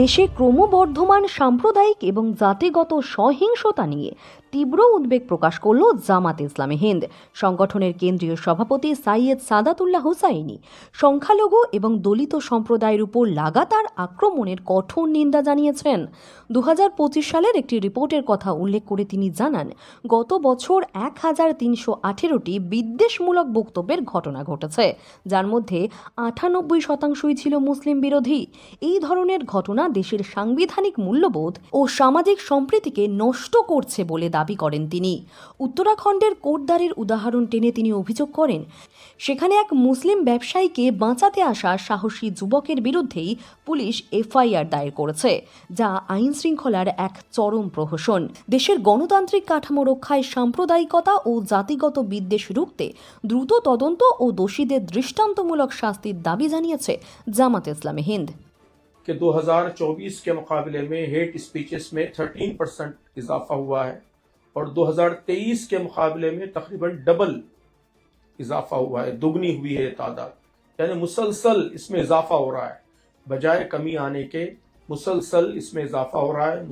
দেশে ক্রমবর্ধমান সাম্প্রদায়িক এবং জাতিগত সহিংসতা নিয়ে তীব্র উদ্বেগ প্রকাশ করল জামাত ইসলামী হিন্দ। সংগঠনের কেন্দ্রীয় সভাপতি সাইয়েদ সাদাতুল্লাহ হুসাইনি সংখ্যালঘু এবং দলিত সম্প্রদায়ের উপর লাগাতার আক্রমণের কঠোর নিন্দা জানিয়েছেন। দু হাজার পঁচিশ সালের একটি রিপোর্টের কথা উল্লেখ করে তিনি জানান, গত বছর এক হাজার তিনশো আঠেরোটি বিদ্বেষমূলক বক্তব্যের ঘটনা ঘটেছে, যার মধ্যে আটানব্বই শতাংশই ছিল মুসলিম বিরোধী। এই ধরনের ঘটনা দেশের সাংবিধানিক মূল্যবোধ ও সামাজিক সম্প্রীতিকে নষ্ট করছে বলে দাবি করেন তিনি। উত্তরাখণ্ডের কোটদারের উদাহরণ টেনে তিনি অভিযোগ করেন, সেখানে এক মুসলিম ব্যবসায়ীকে বাঁচাতে আসা সাহসী যুবকের বিরুদ্ধেই পুলিশ এফআইআর দায়ের করেছে, যা আইন শৃঙ্খলার এক চরম প্রহসন। দেশের গণতান্ত্রিক কাঠামো রক্ষায় সাম্প্রদায়িকতা ও জাতিগত বিদ্বেষ রুখতে দ্রুত তদন্ত ও দোষীদের দৃষ্টান্তমূলক শাস্তির দাবি জানিয়েছে জামাত ইসলামী হিন্দ। کہ دو ہزار چوبیس کے مقابلے میں ہیٹ اسپیچز میں تھرٹین پرسنٹ اضافہ ہوا ہے اور دو ہزار تیئیس کے مقابلے میں تقریباً ڈبل اضافہ ہوا ہے، دگنی ہوئی ہے تعداد۔ یعنی مسلسل اس میں اضافہ ہو رہا ہے۔ بجائے کمی آنے کے، مسلسل اس میں اضافہ ہو رہا ہے۔